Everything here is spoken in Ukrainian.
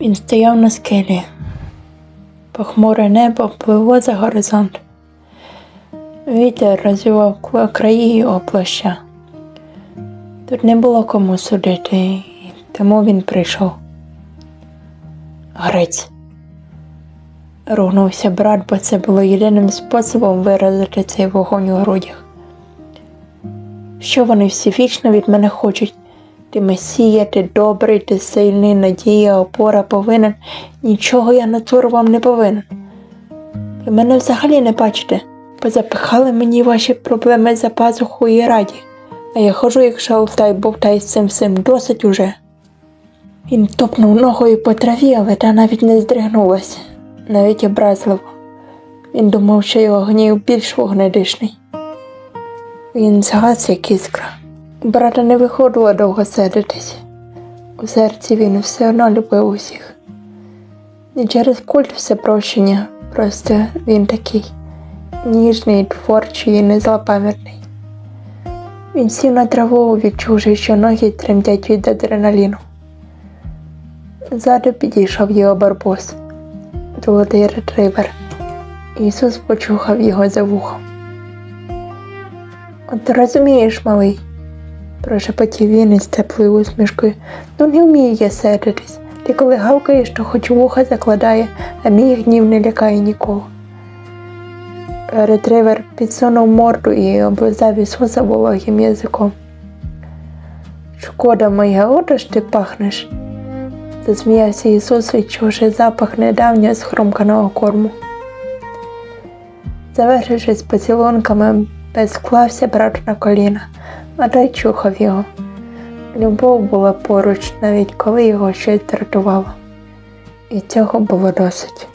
Він стояв на скелі. Похмуре небо пливло за горизонт. Вітер розвивав краї його плаща. Тут не було кому судити, тому він прийшов. Грець. Ругнувся брат, бо це було єдиним способом виразити цей вогонь у грудях. Що вони всі вічно від мене хочуть? Ти месія, ти добрий, ти сильний, надія, опора повинен. Нічого я натуру вам не повинен. Ви мене взагалі не бачите. Позапихали мені ваші проблеми за пазуху і раді. А я хожу, як шалтай, бовтай з цим всім досить уже. Він топнув ногою по траві, але та навіть не здригнулася, навіть образливо. Він думав, що його гнів більш вогнедишний. Він згас, як іскра. Брата не виходило довго сердитись. У серці він все одно любив усіх. Не через культ всепрощення, просто він такий ніжний, творчий і незлопам'ятний. Він сів на траву, відчувши, що ноги тремтять від адреналіну. Ззаду підійшов його барбос, золотий ретривер. Ісус почухав його за вухом. От розумієш, малий, прошепотів він із теплою усмішкою. Ну не вмію я сердитись. Ти коли гавкаєш, то хоч вуха закладає, а мій гнів не лякає нікого. Ретривер підсунув морду і облизав Ісуса вологим язиком. Шкода моя, ото ти пахнеш, засміявся Ісус, відчувши запах недавнього схрумканого корму. Завершившись поцілунками, безклався брат на коліна, а той чухав його. Любов була поруч, навіть коли його щось дратувало. І цього було досить.